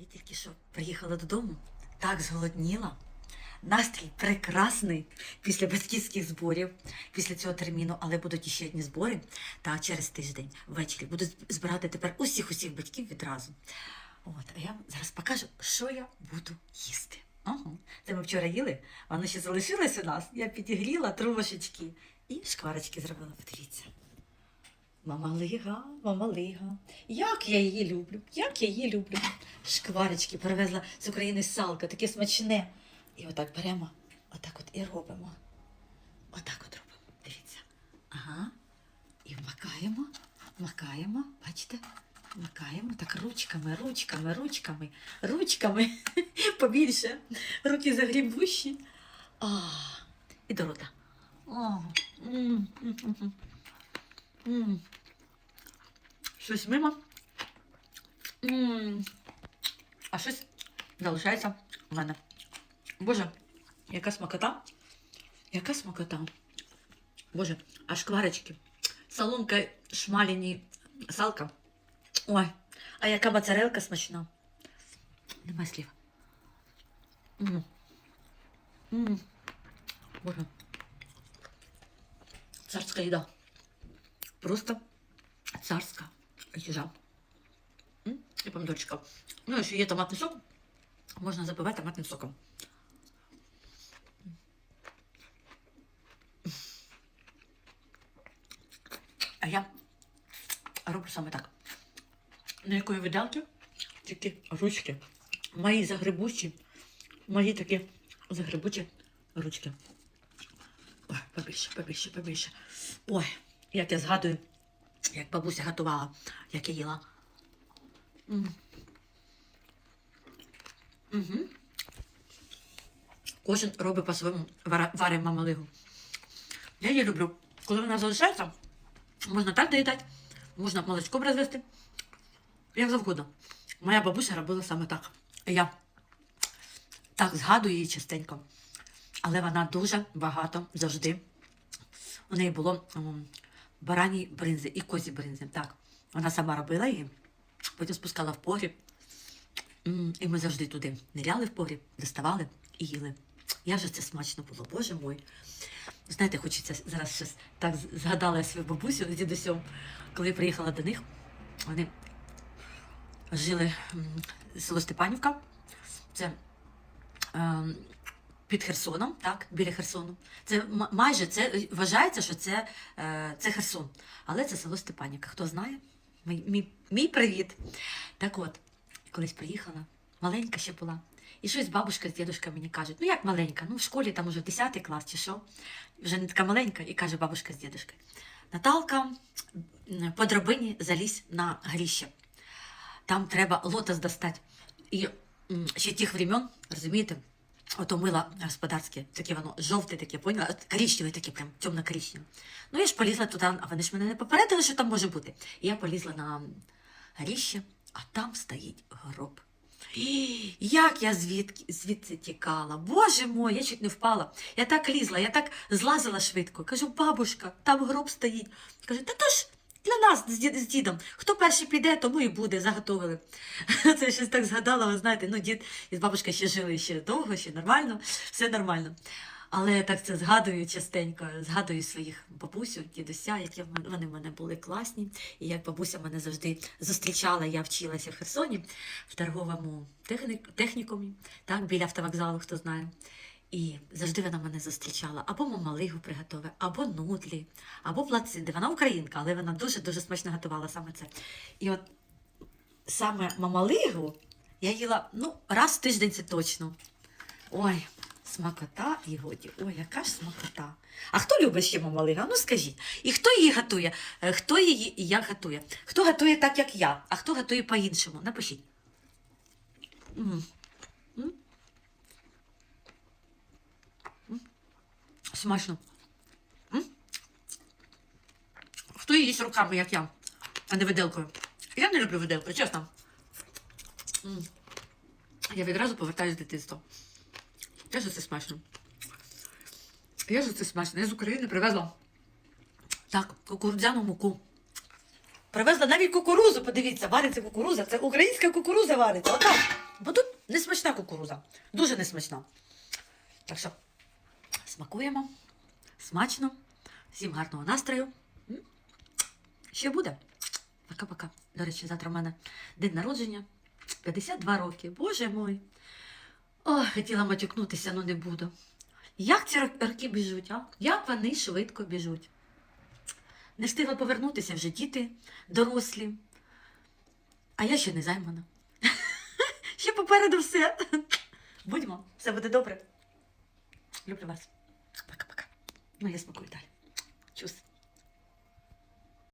Я тільки що приїхала додому, так зголодніла. Настрій прекрасний після батьківських зборів, після цього терміну, але будуть іще одні збори. Та через тиждень ввечері буду збирати тепер усіх усіх батьків відразу. От, а я вам зараз покажу, що я буду їсти. Ага. Це ми вчора їли, воно ще залишилось у нас. Я підігріла трошечки і шкварочки зробила. Подивіться. Мамалига, мамалига. Як я її люблю, як я її люблю. Шкварочки привезла з України салка, таке смачне. І отак беремо, отак от і робимо. Отак от робимо. Дивіться. Ага. І вмакаємо, вмакаємо, бачите? Вмакаємо так ручками, ручками, ручками, ручками. Побільше. Руки загрібущі. А, і до рота. О. Щось мимо. М. А щось залишається в мене. Боже, яка смакота. Яка смакота. Боже, а шкварочки. Соломка шмаліні салка. Ой, а яка моцарелка смачна. Нема слів. М. М. Боже. Царська їда. Просто царська їжа. І помідорчика. Ну, якщо є томатний сок, можна запивати томатним соком. А я роблю саме так. На якої виделки такі ручки. Мої загребучі, мої такі загребучі ручки. Ой, побільше, побільше, побільше. Ой, як я згадую, як бабуся готувала, як я їла. Угу. Кожен робить по-своєму варить мамалигу. Я її люблю. Коли вона залишається, можна так доїдати, можна молочком розвести, як завгодно. Моя бабуся робила саме так. Я так згадую її частенько. Але вона дуже багато завжди. У неї було барані бринзи і козі бринзи. Так. Вона сама робила її, потім спускала в погріб. І ми завжди туди ниряли в погріб, доставали і їли. Як же це смачно було, боже мой. Знаєте, хочеться зараз щось так згадала я свою бабусю з дідусем, коли я приїхала до них. Вони жили село Степанівка. Це ем, під Херсоном, так, біля Херсону. Це майже це е, вважається, що це, е, це Херсон, але це село Степанівка. Хто знає? Мій, мій, мій привіт. Так от, колись приїхала, маленька ще була. І щось бабушка з дідушка мені кажуть, ну як маленька, ну в школі там уже 10 клас чи що, вже не така маленька, і каже бабушка з дідушкою. Наталка по драбині залізь на горіще. Там треба лотос достати. І ще тих времен, розумієте, ото мило господарське, таке воно жовте таке, поняла? Коричневе таке, прям темно-коричневе. Ну я ж полізла туди, а вони ж мене не попередили, що там може бути. І я полізла на горіще, а там стоїть гроб. Як я звідки, звідси тікала? Боже мой, я чуть не впала. Я так лізла, я так злазила швидко. Кажу, бабушка, там гроб стоїть. Каже, та то ж для нас з, дідом. Хто перший піде, тому і буде, заготовили. Це щось так згадала, ви знаєте, ну дід і бабушка ще жили ще довго, ще нормально, все нормально. Але я так це згадую частенько, згадую своїх бабусю, дідуся, які вони в мене були класні. І як бабуся мене завжди зустрічала, я вчилася в Херсоні в торговому технік, технікумі, так, біля автовокзалу, хто знає. І завжди вона мене зустрічала або мамалигу приготове, або нудлі, або плацинди. Вона українка, але вона дуже-дуже смачно готувала саме це. І от саме мамалигу я їла ну, раз в тиждень це точно. Ой, смакота і годі. Ой, яка ж смакота. А хто любить ще мамалига? Ну скажіть. І хто її готує? Е, Хто її і як готує? Хто готує так, як я, а хто готує по-іншому? Напишіть. М. М. М. Смачно. М. Хто їсть руками, як я, а не виделкою? Я не люблю виделку, чесно. М. Я відразу повертаюся в дитинство. Як же це смачно. Як же це смачно. Я з України привезла так, кукурудзяну муку. Привезла навіть кукурузу, подивіться, вариться кукуруза. Це українська кукуруза вариться. Отак. Бо тут несмачна кукуруза. Дуже несмачна. Так що смакуємо. Смачно. Всім гарного настрою. Ще буде. Пока-пока. До речі, завтра в мене день народження. 52 роки. Боже мой. Ой, хотіла матюкнутися, але не буду. Як ці роки біжуть, а? Як вони швидко біжуть? Не встигла повернутися вже діти дорослі. А я ще не займана. Ще попереду все. Будьмо, все буде добре. Люблю вас. Ну, я смакую далі. Чус.